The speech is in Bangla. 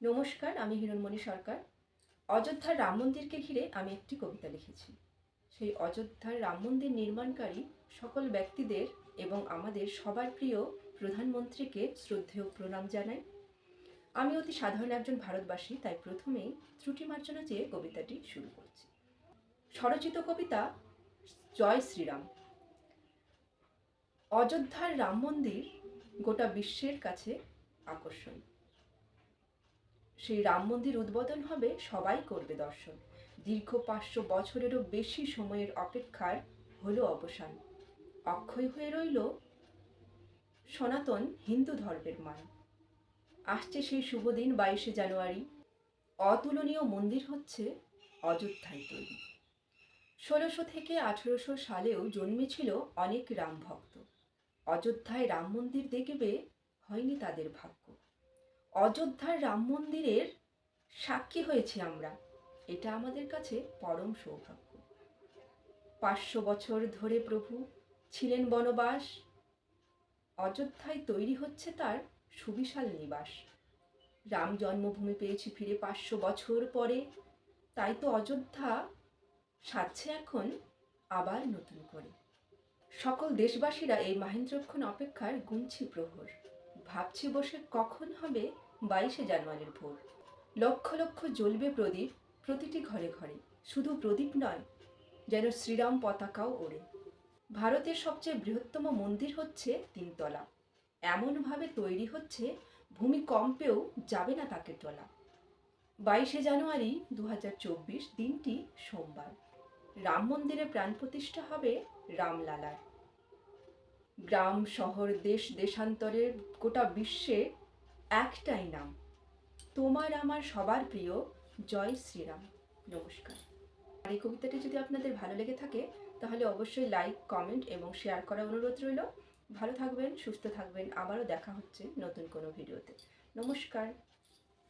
নমস্কার, আমি হিরণমণি সরকার। অযোধ্যার রাম মন্দিরকে ঘিরে আমি একটি কবিতা লিখেছি। সেই অযোধ্যার রাম মন্দির নির্মাণকারী সকল ব্যক্তিদের এবং আমাদের সবার প্রিয় প্রধানমন্ত্রীকে শ্রদ্ধেয় প্রণাম জানাই। আমি অতি সাধারণ একজন ভারতবাসী, তাই প্রথমেই ত্রুটি মার্জনা চেয়ে কবিতাটি শুরু করছি। স্বরচিত কবিতা, জয় শ্রীরাম। অযোধ্যার রাম মন্দির গোটা বিশ্বের কাছে আকর্ষণ। সেই রাম মন্দির উদ্বোধন হবে সবাই করবে দর্শন। দীর্ঘ পাঁচশো বছরেরও বেশি সময়ের অপেক্ষার হলো অবসান। অক্ষয় হয়ে রইল সনাতন হিন্দু ধর্মের মান। আসছে সেই শুভ দিন বাইশে জানুয়ারি। অতুলনীয় মন্দির হচ্ছে অযোধ্যায় তৈরি। ষোলোশো থেকে আঠেরোশো সালেও জন্মেছিল অনেক রাম ভক্ত। অযোধ্যায় রাম মন্দির দেখবে হয়নি তাদের ভাগ্য। অযোধ্যার রাম মন্দিরের সাক্ষী হয়েছি আমরা। এটা আমাদের কাছে পরম সৌভাগ্য। পাঁচশো বছর ধরে প্রভু ছিলেন বনবাস। অযোধ্যায় তৈরি হচ্ছে তার সুবিশাল নিবাস। রাম জন্মভূমি পেয়েছি ফিরে পাঁচশো বছর পরে। তাই তো অযোধ্যা সাজছে এখন আবার নতুন করে। সকল দেশবাসীরা এই মাহেন্দ্রক্ষণ অপেক্ষার গুনছি প্রহর। ভাবছি বসে কখন হবে বাইশে জানুয়ারির ভোর। লক্ষ লক্ষ জ্বলবে প্রদীপ প্রতিটি ঘরে ঘরে। শুধু প্রদীপ নয়, যেন শ্রীরাম পতাকাও ওড়ে। ভারতের সবচেয়ে বৃহত্তম মন্দির হচ্ছে তিনতলা। এমনভাবে তৈরি হচ্ছে ভূমিকম্পেও যাবে না তাকে টলা বাইশে জানুয়ারি দু হাজার চব্বিশ দিনটি সোমবার। রাম মন্দিরে প্রাণ প্রতিষ্ঠা হবে রামলালার। গ্রাম, শহর, দেশ, দেশান্তরের গোটা বিশ্বে একটাই নাম। তোমার আমার সবার প্রিয় জয় শ্রীরাম। নমস্কার। এই কবিতাটি যদি আপনাদের ভালো লেগে থাকে, তাহলে অবশ্যই লাইক, কমেন্ট এবং শেয়ার করার অনুরোধ রইল। ভালো থাকবেন, সুস্থ থাকবেন। আবারও দেখা হচ্ছে নতুন কোনো ভিডিওতে। নমস্কার।